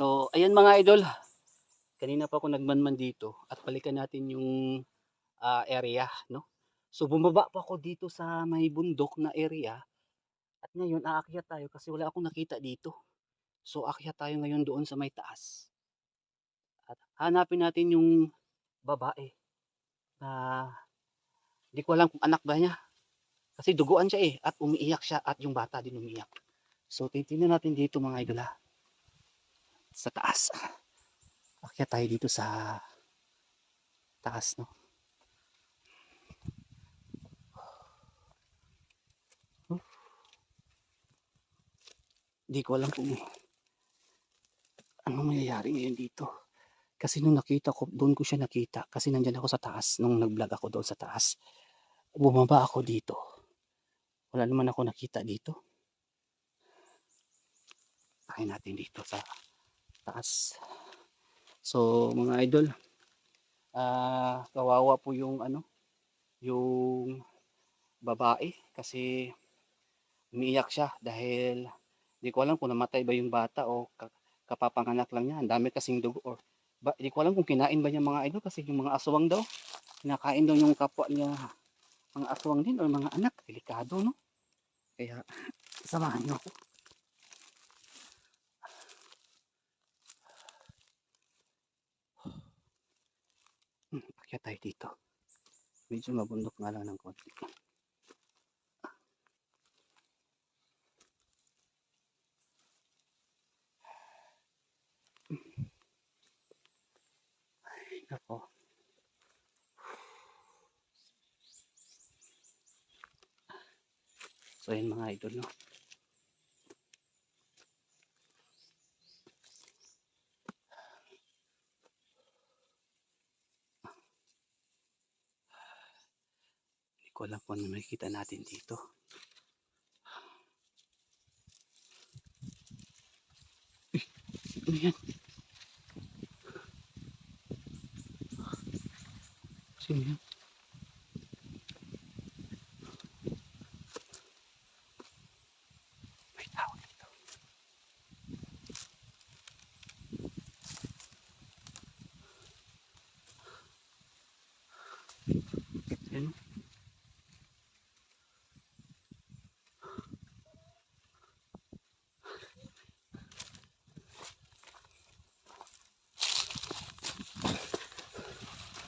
So, ayan mga idol. Kanina pa ako nagmanman dito at balikan natin yung ah, area, no? So, bumaba pa ako dito sa may bundok na area at ngayon aakyat tayo kasi wala akong nakita dito. So, aakyat tayo ngayon doon sa may taas. At hanapin natin yung babae na hindi ko alam kung anak ba niya. Kasi duguan siya eh at umiiyak siya at yung bata din umiiyak. So, titingnan natin dito mga idol ha. Sa taas. Akyat tayo dito sa taas, no? Hindi ko alam kung anong mangyayari ngayon dito. Kasi nung nakita ko, doon ko siya nakita. Kasi nandyan ako sa taas, nung nag-vlog ako doon sa taas. Bumaba ako dito. Wala naman ako nakita dito. Tayo natin dito sa taas. So, mga idol, ah kawawa po yung ano, yung babae kasi umiiyak siya dahil hindi ko alam kung namatay ba yung bata o ka- kapapanganak lang niya. Ang dami kasing dugo or ba, hindi ko alam kung kinain ba niya mga idol kasi yung mga aswang daw, kinakain daw yung kapwa niya mga aswang din or mga anak. Delikado, no? Kaya, samahan niyo ako. Hmm, akyat tayo dito. Medyo mabundok nga lang ng konti. Ay, nako. So, yun mga idol, no? Hindi ko alam kung ano makikita natin dito. Ano yan? Sino yan? May tao dito. Yan.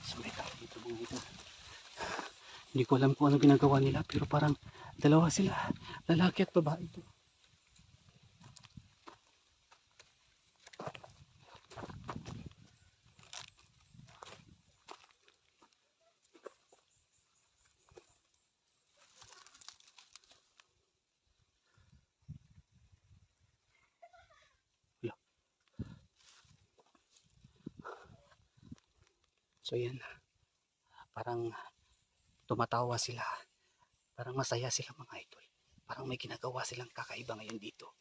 So, may tao dito mga ito. Hindi ko alam kung ano ginagawa nila pero parang dalawa sila. Lalaki at babae. So yan. Parang tumatawa sila. Parang masaya sila mga idol. Parang may ginagawa silang kakaiba ngayon dito.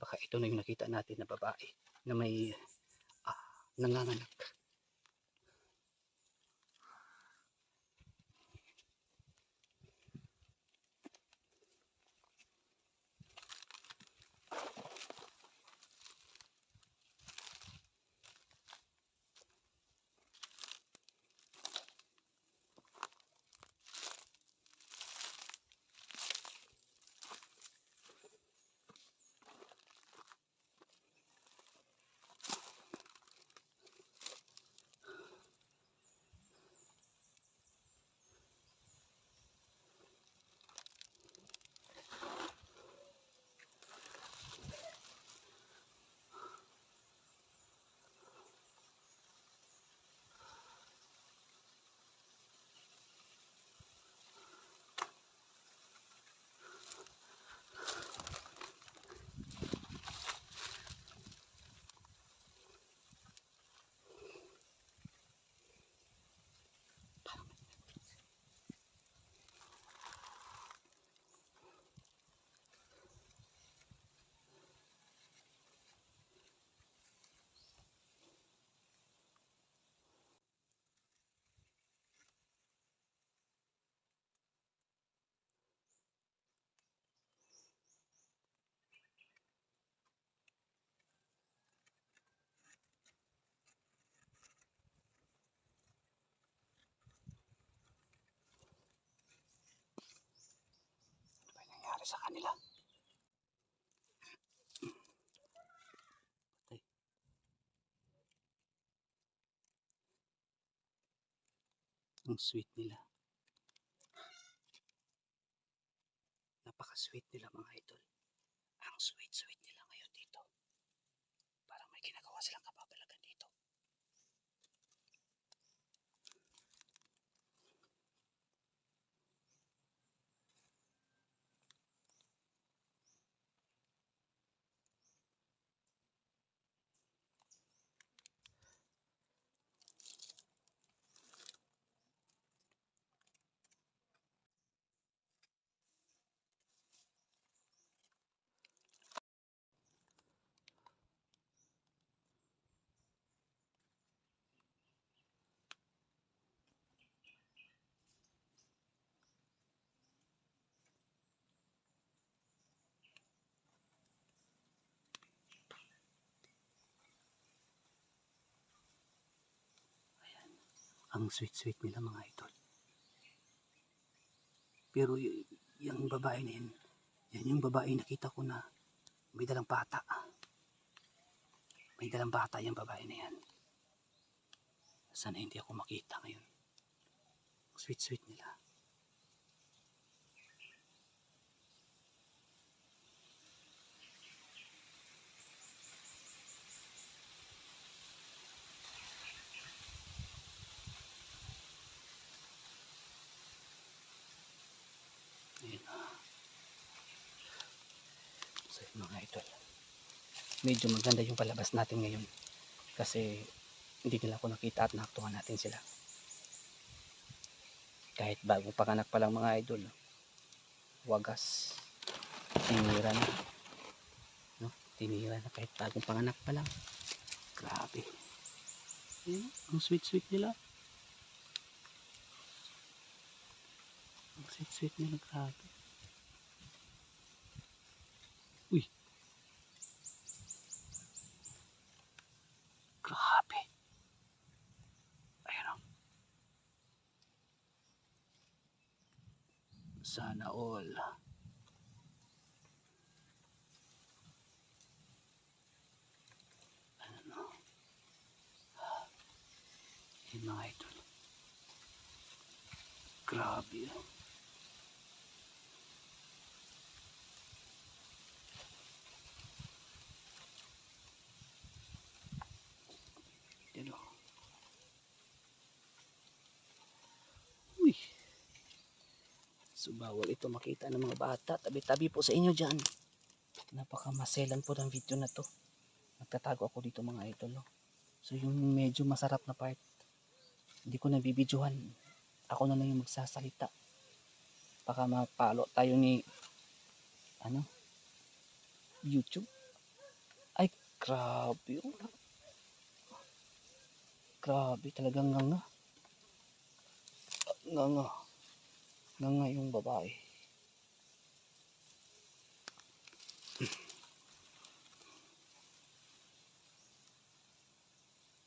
Baka ito na yung nakita natin na babae na may ah, nanganganak. Sa kanila. Ang sweet nila. Napaka-sweet nila mga idol. Ang sweet-sweet nila ang sweet-sweet nila mga idol. Pero yung babae na yun, yan yung babae nakita ko na may dalang bata. May dalang bata yung babae na yan. Sana hindi ako makita ngayon. Sweet-sweet nila. Ayun. So yun mga idol. Medyo maganda yung palabas natin ngayon. Kasi hindi nila ako nakita at nakatuwa natin sila. Kahit bagong panganak pa lang mga idol. Wagas. Tinira na. No? Tinira na kahit bagong panganak pa lang. Grabe. Ayun, ang sweet-sweet nila. Sweet-sweet nila, grabe. Uy. Grabe. Ayun o. Sana all. Ano? Ayun mga idol. Grabe. ah. Yan o. Uy. So bawal ito makita ng mga bata. Tabi-tabi po sa inyo dyan. Napakamaselan po ng video na to. Nagtatago ako dito mga idol. oh. So yung medyo masarap na part. Hindi ko nabibidyohan. Ako na lang yung magsasalita. Baka mapalo tayo ni ano? YouTube. Ay, grabe. oh. Grabe talagang nga nga. Nga nga. Nga nga yung babae.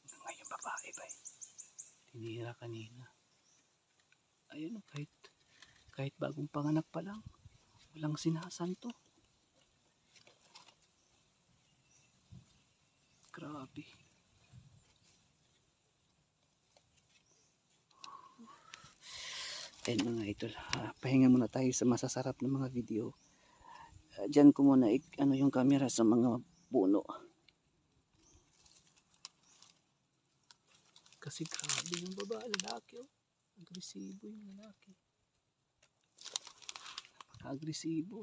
Nga nga yung babae ba. Tinira kanina. Ayun kahit kahit bagong panganak pa lang. Walang sinasanto. Grabe. Ayun mga idol, ah, pahinga muna tayo sa masasarap na mga video. Ah, Diyan ko muna ik- ano yung camera sa mga puno. Kasi grabe yung babae, lalaki oh. Agresibo yung lalaki. Napaka-agresibo.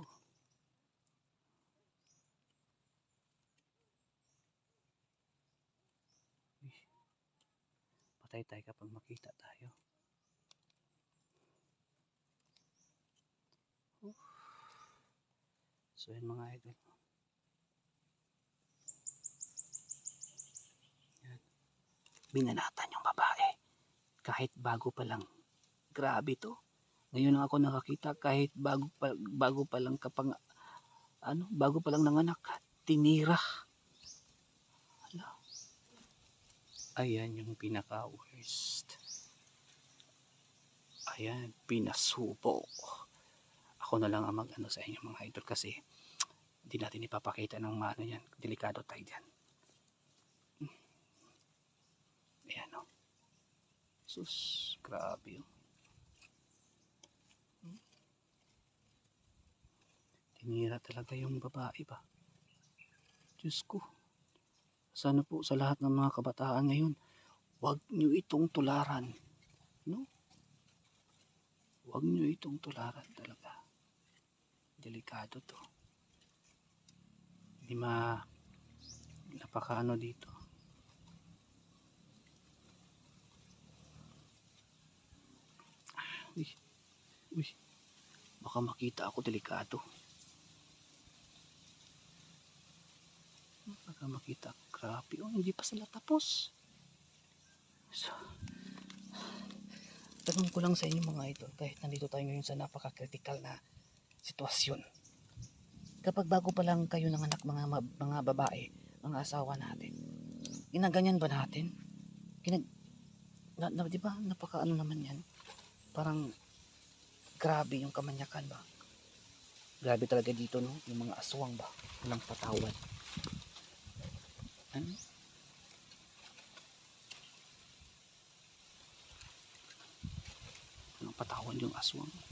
Patay tayo kapag makita tayo. So yun mga idol. Yan. Binanatan yung babae. Kahit bago pa lang. Grabe to. Ngayon lang ako nakakita kahit bago pa, bago pa lang kapang ano, bago pa lang nanganak, tinira. Hala. Ayan yung pinaka worst. Ayan, pinasubo. Ako ako na lang ang mag-ano sa inyo mga idol kasi hindi natin ipapakita ng maano yan. Delikado tayo dyan. Ayan o. Sus, grabe o. Hmm. Tinira talaga yung babae ba? Diyos ko. Sana po sa lahat ng mga kabataan ngayon, huwag nyo itong tularan. No? Huwag nyo itong tularan talaga. Delikado to. Hindi ma... Napaka ano dito. Uy. Uy. Baka makita ako delikado. Baka makita. Grabe. Oh, hindi pa sila tapos. So, tanong ko lang sa inyo mga idol, kahit nandito tayo ngayon sa napaka-critical na sitwasyon. Kapag bago pa lang kayo ng anak mga mga babae, mga asawa natin, ginaganyan ba natin? Ginag na, na, di ba napaka ano naman yan? Parang grabe yung kamanyakan ba? Grabe talaga dito no, yung mga aswang ba? Walang patawad. Ano? Walang patawad yung aswang.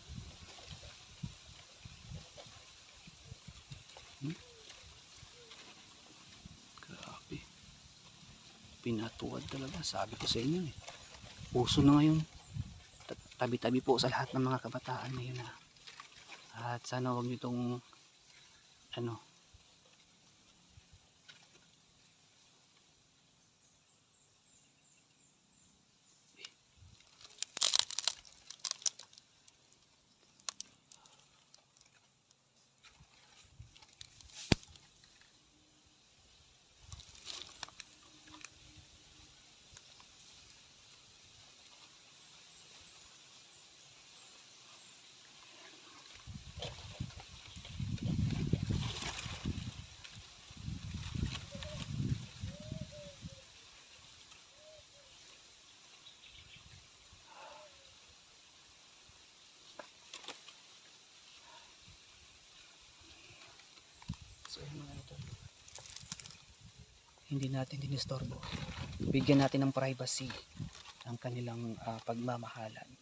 Pinatuwad talaga. Sabi ko sa inyo eh. Puso na ngayon. Ta- Tabi-tabi po sa lahat ng mga kabataan ngayon ha. At sana wag niyo itong ano, So, yun mga idol. Hindi natin dinistorbo. Bigyan natin ng privacy ang kanilang ah, pagmamahalan.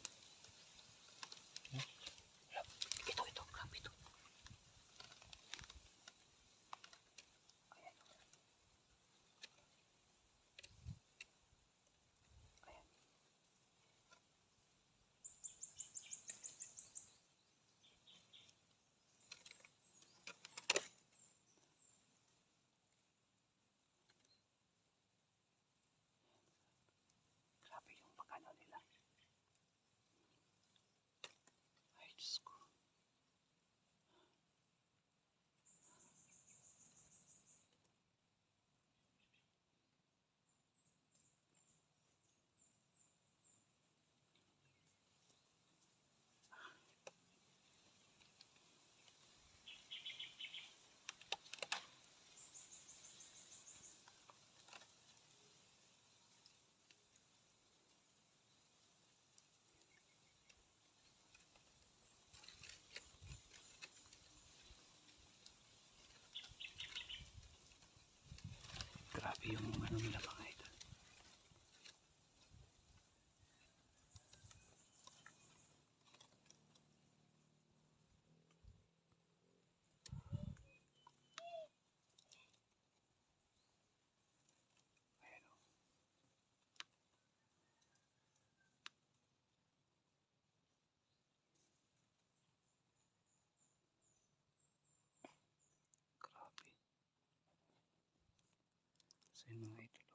Yun mga idol.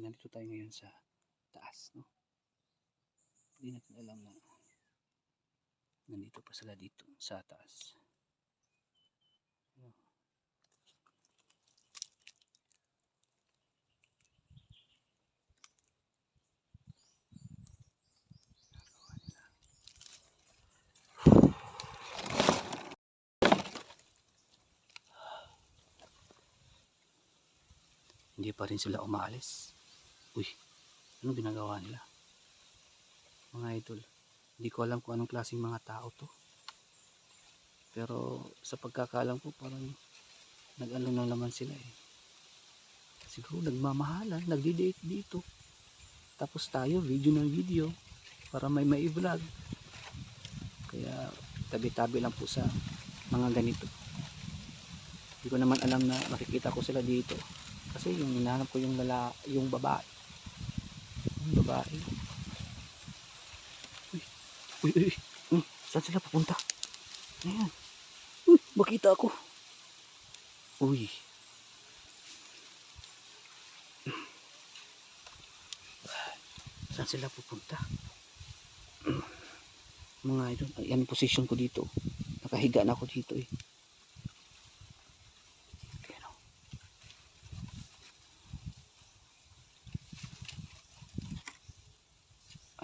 Nandito tayo ngayon sa taas, no? Hindi natin alam na nandito pa sila dito sa taas. Pa rin sila umaalis. Uy, anong ginagawa nila? Mga idol, hindi ko alam kung anong klaseng mga tao to. Pero sa pagkakalang po parang nag-ano na naman sila eh. Siguro nagmamahalan, nagdi-date dito. Tapos tayo, video ng video para may mai-vlog. Kaya tabi-tabi lang po sa mga ganito. Hindi ko naman alam na makikita ko sila dito. Kasi yung hinahanap ko yung lala, yung babae. Yung babae. Uy, uy, uy. Hmm, saan sila papunta? Ayan. Uy, makita ako. Uy. Saan sila pupunta? Mga idol, ayan position ko dito. Nakahiga na ako dito eh. Ayan o.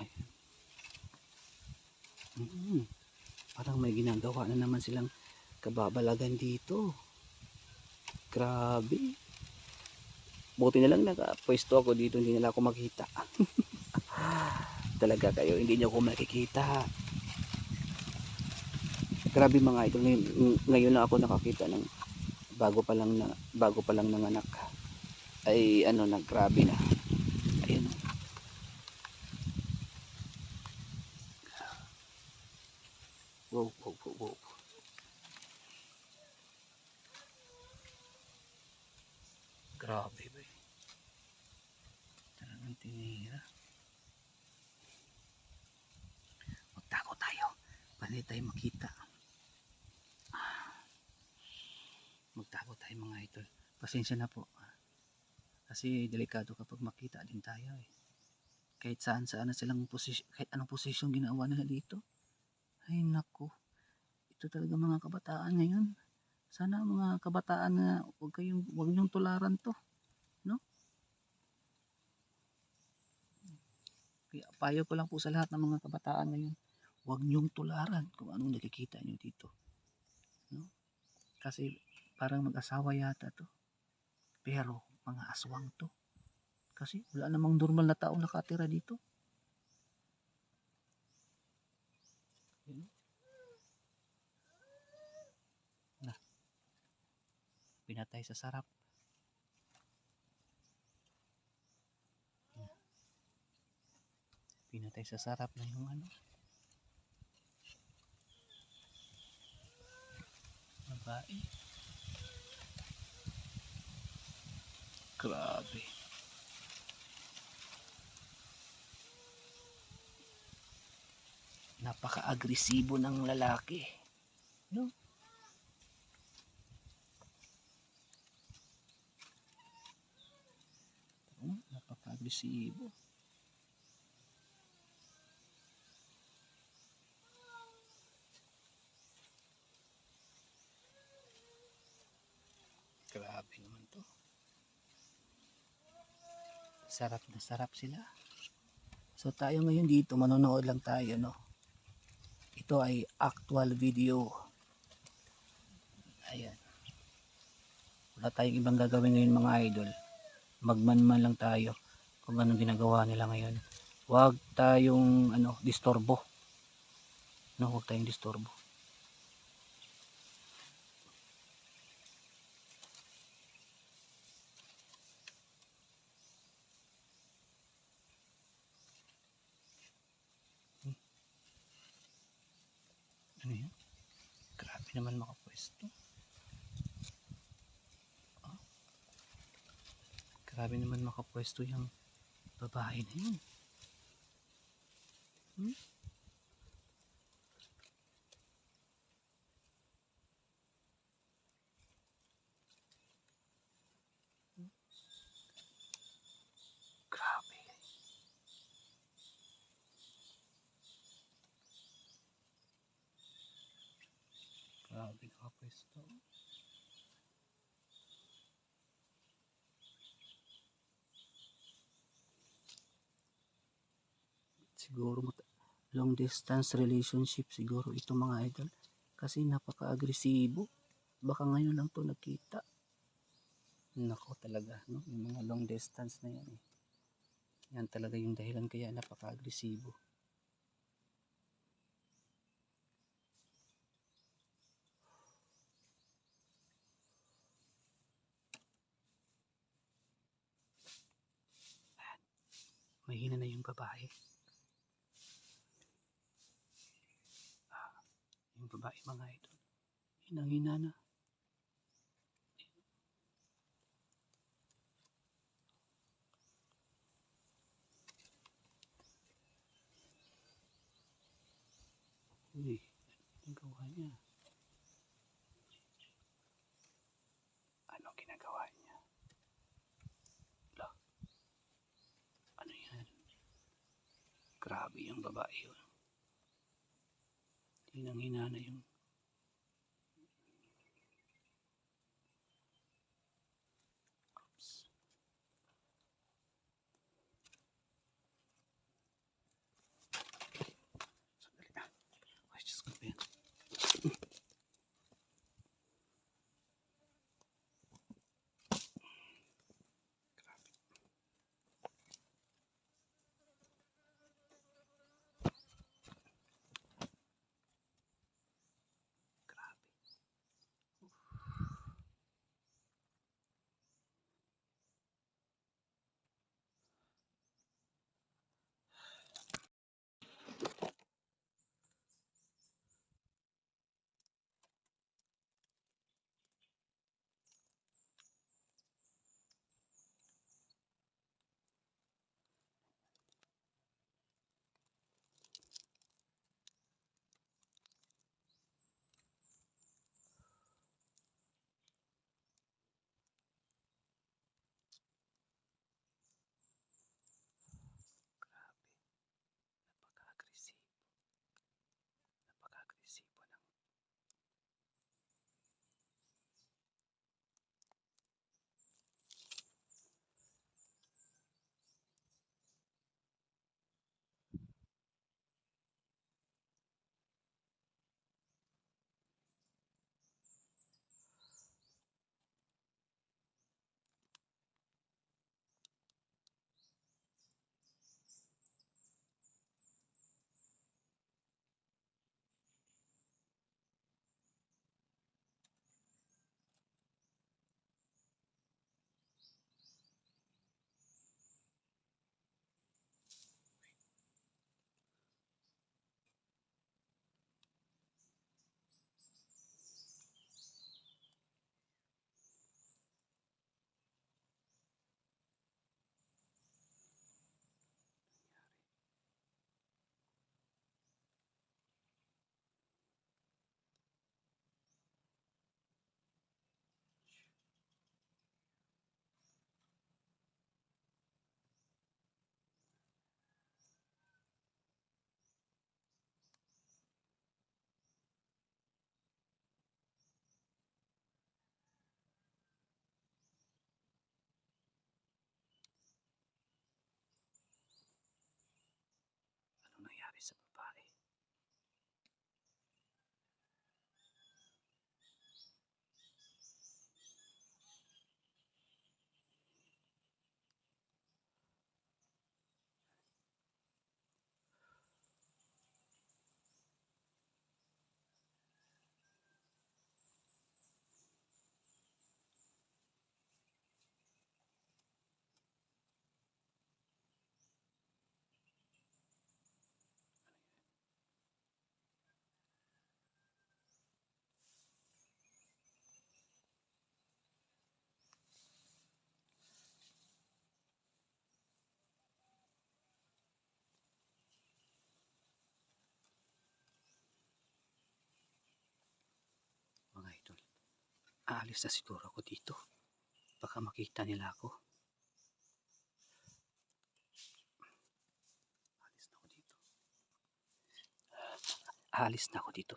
Ayan. Mm, parang may ginagawa na naman silang kababalagan dito. Grabe. Buti na lang nakapwesto ako dito, hindi nila ako makita. Talaga kayo, hindi niyo ako makikita. Grabe mga idol, ngayon, ngayon lang ako nakakita ng bago pa lang na bago pa lang nanganak. Ay ano na grabe na. Grabe ba eh. Talagang tinira. Magtago tayo. Panay tayo makita. Ah. Magtago tayo mga idol. Pasensya na po. Kasi delikado kapag makita din tayo eh. Kahit saan saan na silang posisyon, kahit anong posisyon ginawa nila dito. Ay nako. Ito talaga mga kabataan ngayon. Sana mga kabataan na huwag kayong huwag niyong tularan to, no? Kaya payo ko lang po sa lahat ng mga kabataan ngayon, huwag niyong tularan kung anong nakikita niyo dito. No? Kasi parang mag-asawa yata to. Pero mga aswang to. Kasi wala namang normal na taong nakatira dito. Pinatay sa sarap. Pinatay sa sarap na yung ano. Babae. Grabe. Napaka-agresibo ng lalaki. No? Hmm, napaka-agresibo. Grabe naman to. Sarap na sarap sila. So tayo ngayon dito, manonood lang tayo, no? Ito ay actual video. Ayan. Wala tayong ibang gagawin ngayon mga idol. Magmanman lang tayo kung anong ginagawa nila ngayon. Huwag tayong ano, disturbo. No, huwag tayong disturbo. Ano yan? Grabe naman makapwesto. Ah. Grabe naman makapwesto yung babae na yun. Hmm? Grabe. Grabe nakapwesto. siguro long distance relationship siguro ito mga idol. Kasi napaka-agresibo. Baka ngayon lang to nakita. Nako talaga no? yung mga long distance na yan eh. yan talaga yung dahilan kaya napaka-agresibo. Mahina na yung babae. Yung babae mga ito. Hinang-hina na. Uy, anong gawa niya? Anong niya? Lah. Ano? Grabe yung babae yun. Hinang-hina na yung anong nangyari sa babae. Mga idol, aalis na siguro ako dito. Baka makita nila ako. Aalis na ako dito. Aalis na ako dito.